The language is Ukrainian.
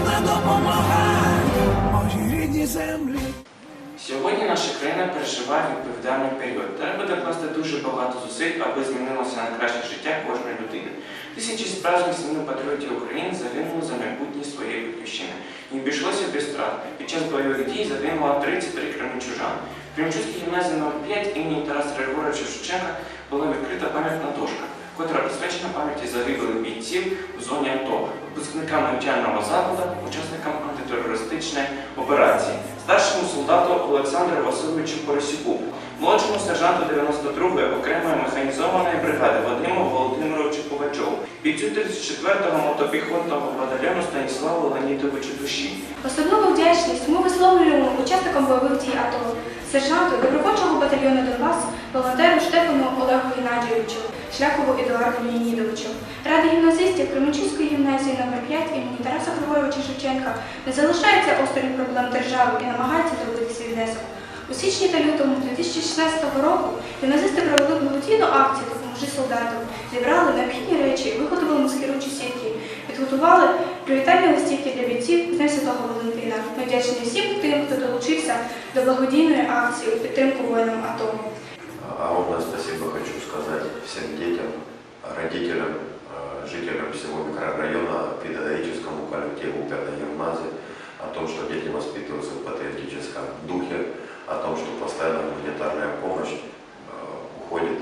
бо потрібна допомога моїй рідній землі. Сьогодні наша країна переживає відповідальний період. Треба докласти дуже багато зусиль, аби змінилося на краще життя кожної людини. Тисячі справжніх синів патріотів України загинули за майбутнє своєї батьківщини. Не обійшлося без втрат. Під час бойових дій загинуло 33 кременчужан. В Кременчуцькій гімназії номер 5 імені Тараса Григоровича Шевченка була відкрита пам'ятна дошка, котра присвячена пам'яті загиблих бійців у зоні АТО, випускникам навчального закладу, учасникам антитерористичної операції, старшому солдату Олександру Васильовичу Поросюку, молодшому сержанту 92-ї окремої механізованої бригади Вадиму Володимировичу Пугачову, бійцю 34-го мотопіхотного батальйону Станіславу Леонідовичу Душі. Особливу вдячність ми висловлюємо учасникам бойових дій АТО, сержанту добровольчого батальйону Донбас, волонтеру Штефану Олегу Геннадійовичу, Шляхову Едуарду Леонідовичу. Гімназистів Кременчуцької гімназії номер 5 імені Тараса Григоровича Шевченка не залишається осторонь проблем держави і намагається зробити свій внесок. У січні та лютому 2016 року гімназисти провели благодійну акцію «Допоможи солдату», зібрали необхідні речі, виготовили маскируючі сітки, підготували привітальні листівки для бійців Днем Святого Валентина. Ми вдячні всім тим, хто долучився до благодійної акції у підтримку воїнам АТО. Огромное спасибо хочу сказать всем детям, родителям, жителям всего микрорайона, педагогическому коллективу пятой гимназии о том, что дети воспитываются в патриотическом духе, о том, что постоянно гуманитарная помощь э, уходит